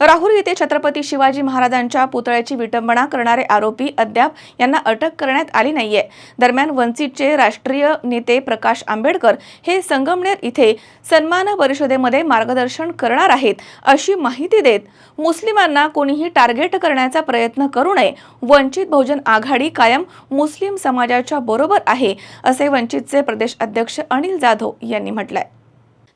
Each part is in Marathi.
राहुल येथे छत्रपती शिवाजी महाराजांच्या पुतळ्याची विटंबना करणारे आरोपी अद्याप यांना अटक करण्यात आली नाहीये. दरम्यान वंचितचे राष्ट्रीय नेते प्रकाश आंबेडकर हे संगमनेर इथे सन्मान परिषदेमध्ये मार्गदर्शन करणार आहेत अशी माहिती देत मुस्लिमांना कोणीही टार्गेट करण्याचा प्रयत्न करू नये. वंचित बहुजन आघाडी कायम मुस्लिम समाजाच्या बरोबर आहे असे वंचितचे प्रदेश अध्यक्ष अनिल जाधव यांनी म्हटलंय.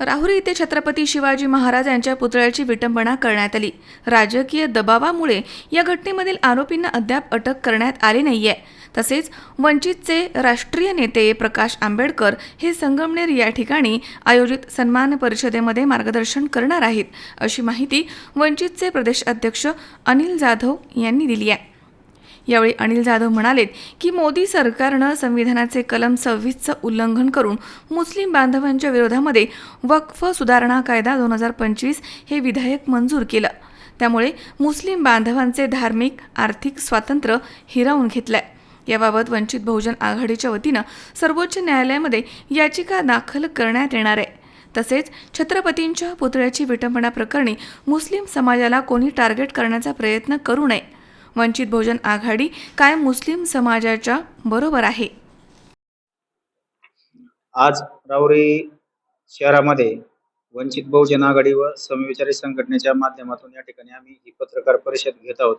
राहुरी येथे छत्रपती शिवाजी महाराज यांच्या पुतळ्याची विटंबना करण्यात आली. राजकीय दबावामुळे या घटनेमधील आरोपींना अद्याप अटक करण्यात आली नाहीये. तसेच वंचितचे राष्ट्रीय नेते प्रकाश आंबेडकर हे संगमनेर या ठिकाणी आयोजित सन्मान परिषदेमध्ये मार्गदर्शन करणार आहेत अशी माहिती वंचितचे प्रदेश अध्यक्ष अनिल जाधव यांनी दिली आहे. यावेळी अनिल जाधव म्हणालेत की मोदी सरकारनं संविधानाचे कलम सव्वीसचं उल्लंघन करून मुस्लिम बांधवांच्या विरोधामध्ये वक्फ सुधारणा कायदा दोन हजार पंचवीस हे विधेयक मंजूर केलं. त्यामुळे मुस्लिम बांधवांचे धार्मिक आर्थिक स्वातंत्र्य हिरावून घेतलंय. याबाबत वंचित बहुजन आघाडीच्या वतीनं सर्वोच्च न्यायालयामध्ये याचिका दाखल करण्यात येणार आहे. तसेच छत्रपतींच्या पुतळ्याची विटंबना प्रकरणी मुस्लिम समाजाला कोणी टार्गेट करण्याचा प्रयत्न करू नये. वंचित बहुजन आघाडी कायम मुस्लिम समाजाच्या बरोबर आहे. आज रावरी शहरामध्ये वंचित बहुजन आघाडी व समविचारी संघटनेच्या माध्यमातून या ठिकाणी आम्ही ही पत्रकार परिषद घेत आहोत.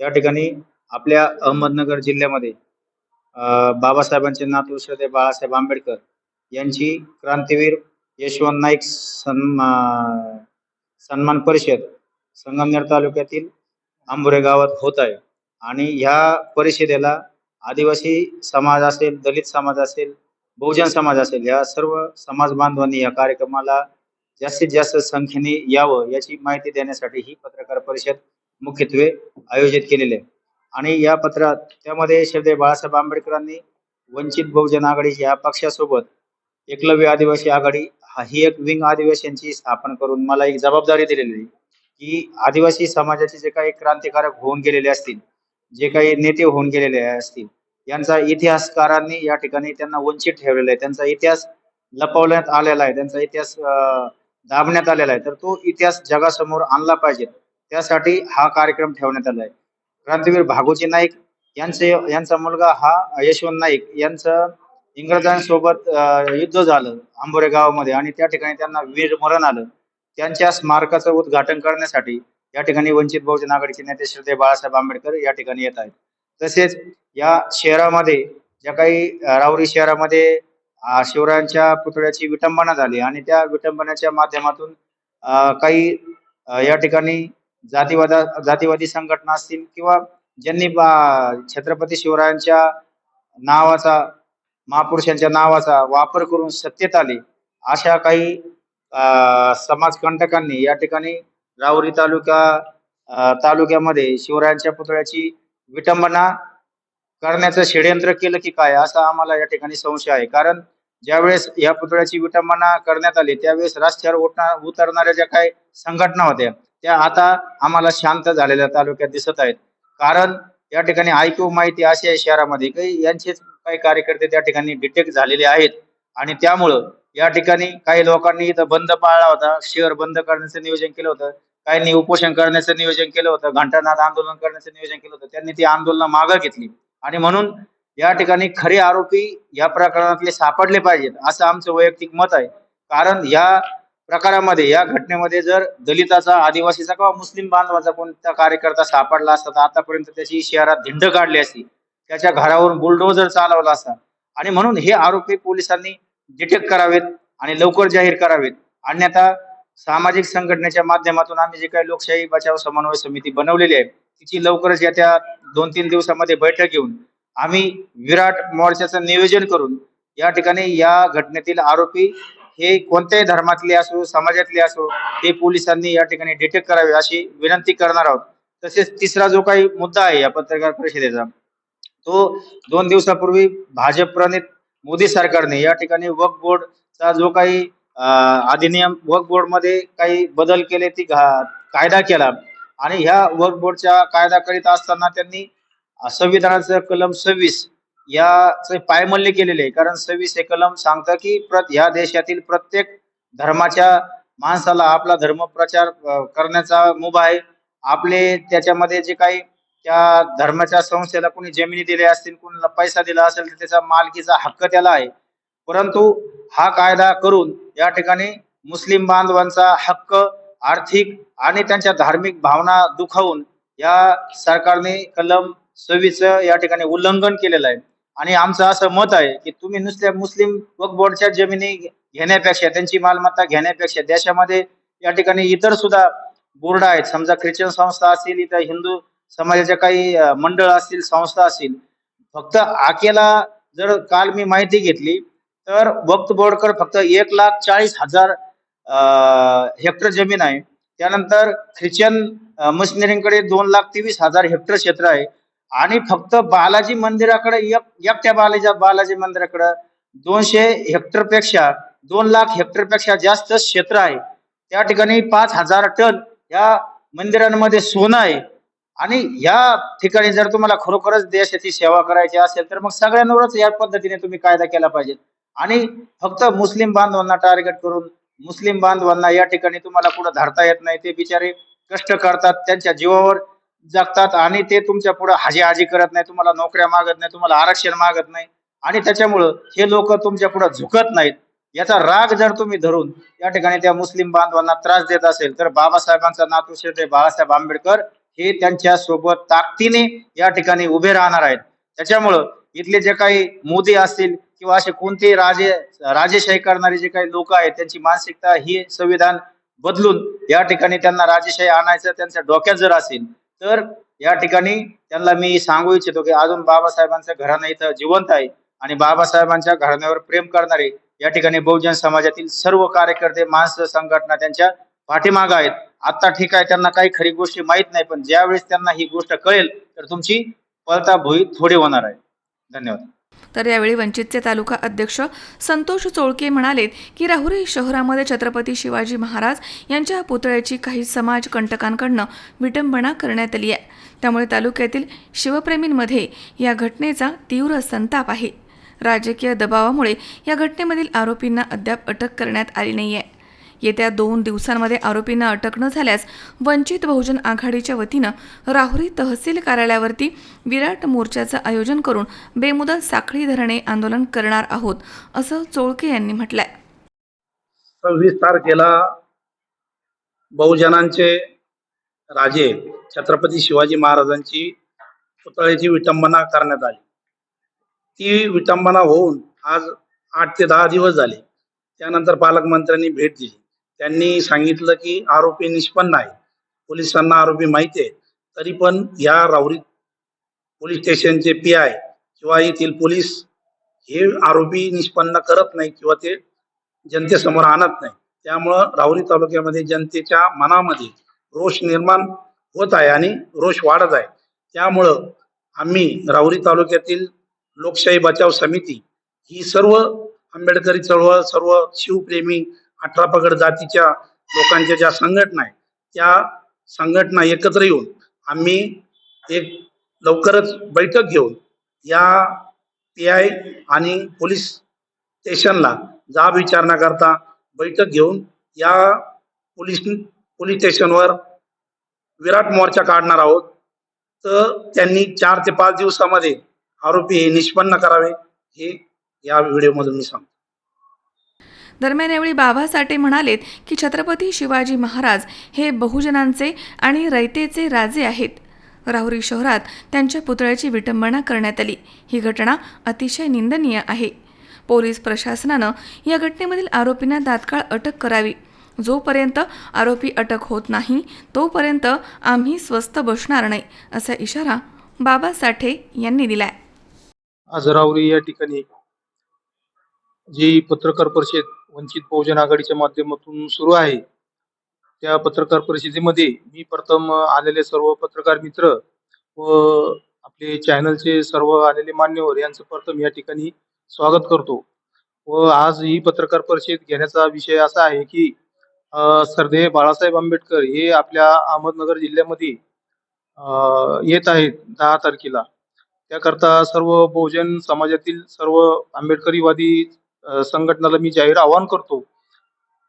या ठिकाणी आपल्या अहमदनगर जिल्ह्यामध्ये बाबासाहेबांचे नातू श्रद्धे बाळासाहेब आंबेडकर यांची क्रांतीवीर यशवंत नाईक सन्मा सन्मान परिषद संगमनेर तालुक्यातील आंबुरे गावात होत आहे. आणि ह्या परिषदेला आदिवासी समाज असेल दलित समाज असेल बहुजन समाज असेल या सर्व समाज बांधवांनी या कार्यक्रमाला जास्तीत जास्त संख्येने यावं याची माहिती देण्यासाठी ही पत्रकार परिषद मुख्यत्वे आयोजित केलेली आहे. आणि या पत्रात त्यामध्ये श्रद्धे बाळासाहेब आंबेडकरांनी वंचित बहुजन आघाडीच्या या पक्षासोबत एकलव्य आदिवासी आघाडी हा ही एक विंग आदिवासींची स्थापन करून मला एक जबाबदारी दिलेली आहे. की आदिवासी समाजाचे जे काही क्रांतिकारक होऊन गेलेले असतील जे काही नेते होऊन गेलेले असतील यांचा इतिहासकारांनी या ठिकाणी त्यांना वंचित ठेवलेला आहे. त्यांचा इतिहास लपवण्यात आलेला आहे. त्यांचा इतिहास दाबण्यात आलेला आहे. तर तो इतिहास जगासमोर आणला पाहिजे. त्यासाठी हा कार्यक्रम ठेवण्यात आला आहे. क्रांतीवीर भागोजी नाईक यांचे यांचा मुलगा हा यशवंत नाईक यांचं इंग्रजांसोबत युद्ध झालं आंबोरे गावामध्ये आणि त्या ठिकाणी त्यांना वीर मरण आलं. त्यांच्या स्मारकाचं उद्घाटन करण्यासाठी या ठिकाणी वंचित बहुजन आघाडीचे नेते श्रद्धे बाळासाहेब आंबेडकर या ठिकाणी येत आहेत. तसेच या शहरामध्ये ज्या काही रावरी राहुरी शहरामध्ये शिवरायांच्या पुतळ्याची विटंबना झाली आणि त्या विटंबनाच्या माध्यमातून काही या ठिकाणी जातीवादा जातीवादी संघटना असतील किंवा ज्यांनी बा- छत्रपती शिवरायांच्या नावाचा महापुरुषांच्या नावाचा वापर करून सत्तेत आले अशा काही समाजकंटकांनी या ठिकाणी राहुरी तालुका तालुक्यामध्ये शिवरायांच्या पुतळ्याची विटंबना करण्याचं षडयंत्र केलं की काय असा आम्हाला या ठिकाणी संशय आहे. कारण ज्यावेळेस या पुतळ्याची विटंबना करण्यात आली त्यावेळेस रस्त्यावर उठणार उतरणाऱ्या ज्या काही संघटना होत्या त्या आता आम्हाला शांत झालेल्या तालुक्यात दिसत आहेत. कारण या ठिकाणी ऐकू माहिती अशी आहे शहरामध्ये काही यांचेच काही कार्यकर्ते त्या ठिकाणी डिटेक्ट झालेले आहेत. आणि त्यामुळं या ठिकाणी काही लोकांनी इथं बंद पाळला होता शहर बंद करण्याचं नियोजन केलं होतं काहींनी उपोषण करण्याचं नियोजन केलं होतं घंटानाद आंदोलन करण्याचं नियोजन केलं होतं त्यांनी ती आंदोलन मागं घेतली. आणि म्हणून या ठिकाणी खरे आरोपी या प्रकरणातले सापडले पाहिजेत असं आमचं वैयक्तिक मत आहे. कारण या प्रकारामध्ये या घटनेमध्ये जर दलिताचा आदिवासीचा किंवा मुस्लिम बांधवाचा कोणता कार्यकर्ता सापडला असता तर आतापर्यंत त्याची शहरात धिंड काढली असती. त्याच्या घरावरून बुलडोजर चालवला असता. आणि म्हणून हे आरोपी पोलिसांनी डिटेक्ट करावेत आणि लवकर जाहीर करावेत. अन्यथा सामाजिक संघटनेच्या माध्यमातून आम्ही जे काही लोकशाही बचाव समन्वय समिती बनवलेली आहे तिची लवकरच येत्या दोन तीन दिवसामध्ये बैठक घेऊन आम्ही विराट मोर्चाचं नियोजन करून या ठिकाणी या घटनेतील आरोपी हे कोणत्याही धर्मातले असो समाजातले असो ते पोलिसांनी या ठिकाणी डिटेक्ट करावे अशी विनंती करणार आहोत. तसेच तिसरा जो काही मुद्दा आहे या पत्रकार परिषदेचा तो दोन दिवसापूर्वी भाजप प्रणित मोदी सरकारने या ठिकाणी वक्फ बोर्डचा जो काही अधिनियम वक्फ बोर्डमध्ये काही बदल केले ती घा- कायदा केला. आणि ह्या वक्फ बोर्डच्या कायदा करीत असताना त्यांनी संविधानाचं कलम सव्वीस याचे पायमल्य केलेले आहे. कारण सव्वीस हे कलम सांगतं की प्रत ह्या देशातील प्रत्येक धर्माच्या माणसाला आपला धर्म प्रचार करण्याचा मुभा आहे. आपले त्याच्यामध्ये जे काही त्या धर्माच्या संस्थेला कोणी जमिनी दिल्या असतील कोणाला पैसा दिला असेल तर त्याचा मालकीचा हक्क त्याला आहे. परंतु हा कायदा करून या ठिकाणी मुस्लिम बांधवांचा हक्क आर्थिक आणि त्यांच्या धार्मिक भावना दुखावून या सरकारने कलम सव्वीस या ठिकाणी उल्लंघन केलेलं आहे. आणि आमचं असं मत आहे की तुम्ही नुसत्या मुस्लिम वक्फ बोर्डच्या जमिनी घेण्यापेक्षा त्यांची मालमत्ता घेण्यापेक्षा देशामध्ये या ठिकाणी इतर सुद्धा बोर्ड आहेत. समजा ख्रिश्चन संस्था असतील इथं हिंदू समाजाच्या काही मंडळ असतील संस्था असतील फक्त आकेला जर काल मी माहिती घेतली तर वक्त बोर्डकर फक्त एक लाख चाळीस हजार हेक्टर जमीन आहे. त्यानंतर ख्रिश्चन मशिनरींकडे दोन लाख तेवीस हजार हेक्टर क्षेत्र आहे. आणि फक्त बालाजी मंदिराकडे एक एकट्या बालाजी बालाजी मंदिराकडे दोनशे हेक्टरपेक्षा दोन लाख हेक्टरपेक्षा जास्त क्षेत्र आहे. त्या ठिकाणी पाच हजार टन या मंदिरांमध्ये सोनं आहे. आणि या ठिकाणी जर तुम्हाला खरोखरच देशाची सेवा करायची असेल तर मग सगळ्यांवरच या पद्धतीने तुम्ही कायदा केला पाहिजे. आणि फक्त मुस्लिम बांधवांना टार्गेट करून मुस्लिम बांधवांना या ठिकाणी तुम्हाला कुठं धरता येत नाही ते बिचारे कष्ट करतात त्यांच्या जीवावर जगतात आणि ते तुमच्यापुढे हाजी हाजी करत नाही तुम्हाला नोकऱ्या मागत नाही तुम्हाला आरक्षण मागत नाही. आणि त्याच्यामुळं हे लोक तुमच्यापुढे झुकत नाहीत. याचा राग जर तुम्ही धरून या ठिकाणी त्या मुस्लिम बांधवांना त्रास देत असेल तर बाबासाहेबांचा नातू श्री बाळासाहेब आंबेडकर हे त्यांच्यासोबत ताकदीने या ठिकाणी उभे राहणार आहेत. त्याच्यामुळं इथले जे काही मोदी असतील किंवा असे कोणतेही राजे राजेशाही करणारे जे काही लोक आहेत त्यांची मानसिकता ही संविधान बदलून या ठिकाणी त्यांना राजेशाही आणायचं त्यांच्या डोक्यात जर असेल तर या ठिकाणी त्यांना मी सांगू इच्छितो की अजून बाबासाहेबांचं घराणं इथं जिवंत आहे आणि बाबासाहेबांच्या घराण्यावर प्रेम करणारे या ठिकाणी बहुजन समाजातील सर्व कार्यकर्ते माणसं संघटना त्यांच्या पाठीमाग आहेत. आता ठीक आहे त्यांना काही खरी गोष्टी माहीत नाही पण ज्यावेळेस त्यांना ही गोष्ट कळेल तर तुमची पळताभुई थोडी होणार आहे. धन्यवाद. तर यावेळी वंचितचे तालुका अध्यक्ष संतोष चोळके म्हणालेत की राहुरी शहरामध्ये छत्रपती शिवाजी महाराज यांच्या पुतळ्याची काही समाज कंटकांकडनं विटंबना करण्यात आली आहे. त्यामुळे तालुक्यातील शिवप्रेमींमध्ये या घटनेचा तीव्र संताप आहे. राजकीय दबावामुळे या घटनेमधील आरोपींना अद्याप अटक करण्यात आली नाही आहे येत्या दोन दिवसांमध्ये आरोपींना अटक न झाल्यास वंचित बहुजन आघाडीच्या वतीनं राहुरी तहसील कार्यालयावरती विराट मोर्चाचं आयोजन करून बेमुदत साखळी धरणे आंदोलन करणार आहोत असं चोळके यांनी म्हटलंय. सव्वीस तारखेला बहुजनांचे राजे छत्रपती शिवाजी महाराजांची पुतळ्याची विटंबना करण्यात आली. ती विटंबना होऊन आज आठ ते दहा दिवस झाले. त्यानंतर पालकमंत्र्यांनी भेट दिली. त्यांनी सांगितलं की आरोपी निष्पन्न आहे. पोलिसांना आरोपी माहिती आहे. तरी पण या राहुरी पोलीस स्टेशनचे पी आय किंवा येथील पोलीस हे आरोपी निष्पन्न करत नाही किंवा ते जनतेसमोर आणत नाही. त्यामुळं राहुरी तालुक्यामध्ये जनतेच्या मनामध्ये रोष निर्माण होत आहे आणि रोष वाढत आहे. त्यामुळं आम्ही राहुरी तालुक्यातील लोकशाही बचाव समिती ही सर्व आंबेडकरी चळवळ सर्व शिवप्रेमी अठरा पगड जातीच्या लोकांच्या ज्या संघटना आहेत त्या संघटना एकत्र येऊन आम्ही एक लवकरच बैठक घेऊन या पी आय आणि पोलीस स्टेशनला जाब विचारण्याकरता बैठक घेऊन या पोलीस पोलीस स्टेशनवर विराट मोर्चा काढणार आहोत. तर त्यांनी चार ते पाच दिवसामध्ये आरोपी हे निष्पन्न करावे हे या व्हिडिओमधून मी सांगतो. दरम्यान यावेळी बाबा साठे म्हणालेत की छत्रपती शिवाजी महाराज हे बहुजनांचे आणि रयतेचे राजे आहेत. राहुरी शहरात त्यांच्या पुतळ्याची विटंबना करण्यात आली. ही घटना अतिशय निंदनीय आहे. पोलीस प्रशासनानं या घटनेमधील आरोपींना तात्काळ अटक करावी. जोपर्यंत आरोपी अटक होत नाही तोपर्यंत आम्ही स्वस्त बसणार नाही असा इशारा बाबा साठे यांनी दिलाय. आज राहुरी या ठिकाणी जी पत्रकार परिषद वंचित बहुजन आघाडीच्या माध्यमातून सुरू आहे त्या पत्रकार परिषदेमध्ये मी प्रथम आलेले सर्व पत्रकार मित्र व आपले चॅनलचे सर्व आलेले मान्यवर यांचं प्रथम या ठिकाणी स्वागत करतो. व आज ही पत्रकार परिषद घेण्याचा विषय असा आहे की सरदेव बाळासाहेब आंबेडकर हे आपल्या अहमदनगर जिल्ह्यामध्ये येत आहेत दहा तारखेला. त्याकरता सर्व बहुजन समाजातील सर्व आंबेडकरीवादी संघटनाला मी जाहीर आवाहन करतो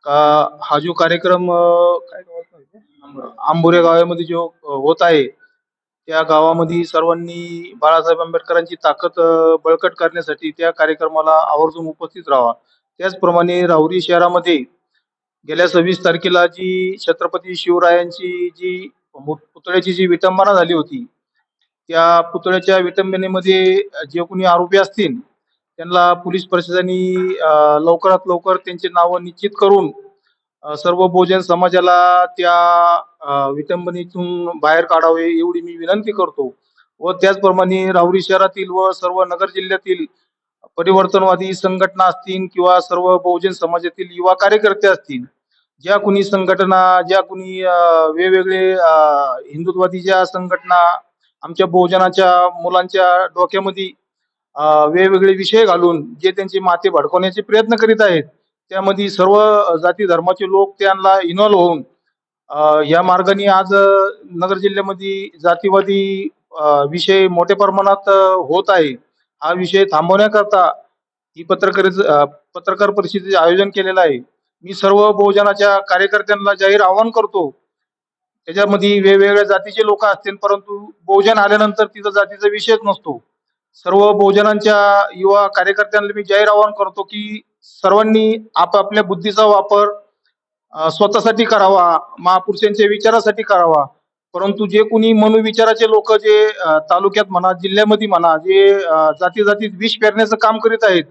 का हा जो कार्यक्रम? आंबोरे गावामध्ये जो होत आहे त्या गावामध्ये सर्वांनी बाळासाहेब आंबेडकरांची ताकद बळकट करण्यासाठी त्या कार्यक्रमाला आवर्जून उपस्थित राहावा त्याचप्रमाणे राहुरी शहरामध्ये गेल्या सव्वीस तारखेला जी छत्रपती शिवरायांची जी पुतळ्याची जी विटंबना झाली होती त्या पुतळ्याच्या विटंबनेमध्ये जे कोणी आरोपी असतील त्यांना पोलीस प्रशासनाने लवकरात लवकर त्यांचे नावं निश्चित करून सर्व बहुजन समाजाला त्या विटंबनेतून बाहेर काढावे एवढी मी विनंती करतो. व त्याचप्रमाणे राहुरी शहरातील व सर्व नगर जिल्ह्यातील परिवर्तनवादी संघटना असतील किंवा सर्व बहुजन समाजातील युवा कार्यकर्ते असतील ज्या कुणी संघटना ज्या कुणी वेगवेगळे हिंदुत्ववादी ज्या संघटना आमच्या बहुजनाच्या मुलांच्या डोक्यामध्ये वेगवेगळे विषय घालून जे त्यांची माते भडकवण्याचे प्रयत्न करीत आहेत त्यामध्ये सर्व जाती धर्माचे लोक त्यांना इन्व्हॉल्व्ह होऊन या मार्गाने आज नगर जिल्ह्यामध्ये जातीवादी विषय मोठ्या प्रमाणात होत आहे. हा विषय थांबवण्याकरता ही पत्रकार पत्रकार परिषदेचे आयोजन केलेलं आहे. मी सर्व बहुजनाच्या कार्यकर्त्यांना जाहीर आवाहन करतो त्याच्यामध्ये वेगवेगळ्या जातीचे लोक असतील परंतु बहुजन आल्यानंतर तिथं जातीचा विषयच नसतो. सर्व बहुजनांच्या युवा कार्यकर्त्यांना मी जाहीर आवाहन करतो की सर्वांनी आपापल्या बुद्धीचा वापर स्वतःसाठी करावा महापुरुषांच्या विचारासाठी करावा. परंतु जे कोणी मनोविचाराचे लोक जे तालुक्यात म्हणा जिल्ह्यामध्ये म्हणा जे जाती जातीत विष पेरण्याचं काम करीत आहेत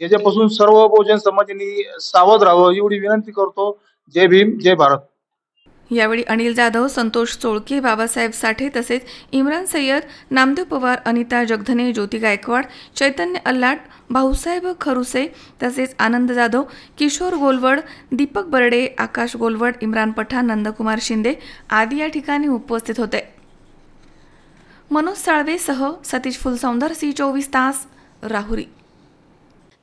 याच्यापासून सर्व बहुजन समाजाने सावध राहावं एवढी विनंती करतो. जय भीम जय भारत. यावेळी अनिल जाधव संतोष चोळके बाबासाहेब साठे तसेच इम्रान सय्यद नामदेव पवार अनिता जगधने ज्योती गायकवाड चैतन्य अल्लाट भाऊसाहेब खरुसे तसेच आनंद जाधव किशोर गोलवड दीपक बर्डे आकाश गोलवड इम्रान पठाण नंदकुमार शिंदे आदी या ठिकाणी उपस्थित होते. मनोज साळवेसह सतीश फुलसौंदर सी चोवीस तास राहुरी.